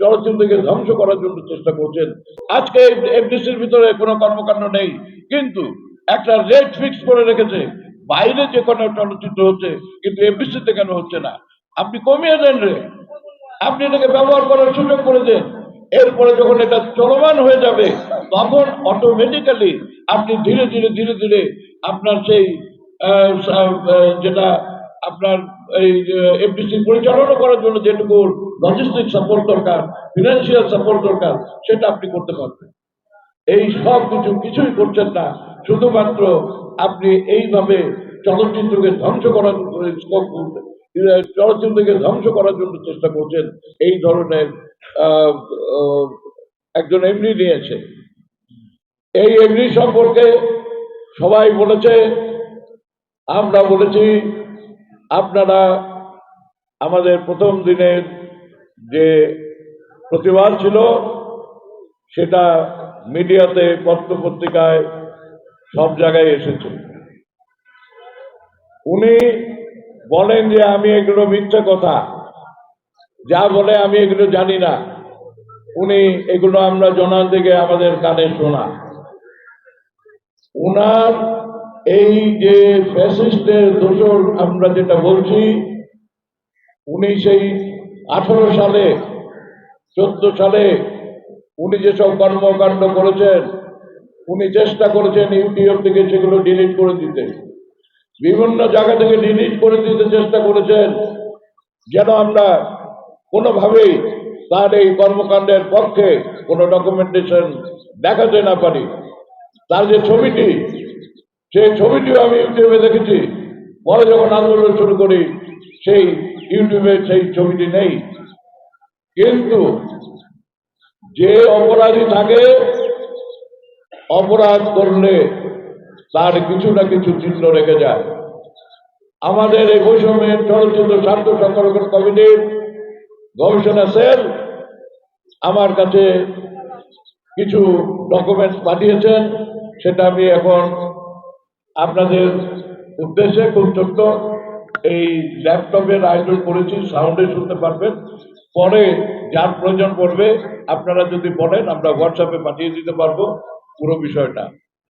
চলচ্চিত্রকে ধ্বংস করার জন্য চেষ্টা করছেন। আজকে এফডিসির ভিতরে কোনো কর্মকাণ্ড নেই, কিন্তু একটা রেট ফিক্স করে রেখেছে। বাইরে যে কোনো চলচ্চিত্র হচ্ছে, কিন্তু এফডিসিতে কেন হচ্ছে না? আপনি কমিয়ে দেন রে। আপনি এটাকে ব্যবহার করার সুযোগ করে দেন। এরপরে যখন এটা চলমান হয়ে যাবে, তখন অটোমেটিক্যালি আপনি ধীরে ধীরে ধীরে ধীরে আপনার সেই যেটা আপনার এই এফডিসি পরিচালনা করার জন্য যেটুকু লজিস্টিক সাপোর্ট দরকার ফিনান্সিয়াল সাপোর্ট দরকার, সেটা আপনি করতে পারবেন। এই সব কিছু কিছুই করছেন না, শুধুমাত্র আপনি এইভাবে চলচ্চিত্রকে ধ্বংস করার চলচ্চিত্রকে ধ্বংস করার জন্য চেষ্টা করছেন, এই ধরনের একজন এমনি নিয়েছে। এই এমনি সম্পর্কে সবাই বলেছে, আমরা বলেছি আপনারা আমাদের প্রথম দিনের যে প্রতিবাদ ছিল, সেটা মিডিয়াতে পত্র পত্রিকায় সব জায়গায় এসেছে। উনি বলেন যে, আমি এগুলো মিথ্যা কথা। যা বলে আমি এগুলো জানি না। উনি এগুলো আমরা জনার দিকে আমাদের কানে শোনা। উনার এই যে ফ্যাসিস্টের দোষর আমরা যেটা বলছি, উনি সেই আঠারো সালে, চোদ্দ সালে উনি যেসব কর্মকাণ্ড করেছেন, উনি চেষ্টা করেছেন ইউটিউব থেকে সেগুলো ডিলিট করে দিতে। বিভিন্ন জায়গা থেকে ডিলিট করে দিতে চেষ্টা করেছেন, যেন আমরা কোনোভাবেই তার এই কর্মকাণ্ডের পক্ষে কোনো ডকুমেন্টেশন দেখাতে না পারি। তার যে ছবিটি সেই ছবিটিও আমি ইউটিউবে দেখেছি। পরে যখন আন্দোলন শুরু করি, সেই ইউটিউবে সেই ছবিটি নেই। কিন্তু যে অপরাধী থাকে, অপরাধ করলে তার কিছু না কিছু চিহ্ন রেখে যায়। আমাদের এই বৈষম্যের চলচ্চিত্র স্বার্থ সংরক্ষণ কমিটির গবেষণা সেল আমার কাছে কিছু ডকুমেন্টস পাঠিয়েছেন, সেটা আমি এখন আপনাদের উদ্দেশ্যে খুব ছোট্ট এই ল্যাপটপের আয়োজন করেছি, সাউন্ডে শুনতে পারবেন। পরে যার প্রয়োজন পড়বে, আপনারা যদি বলেন, আমরা হোয়াটসঅ্যাপে পাঠিয়ে দিতে পারব, পুরো বিষয়টা।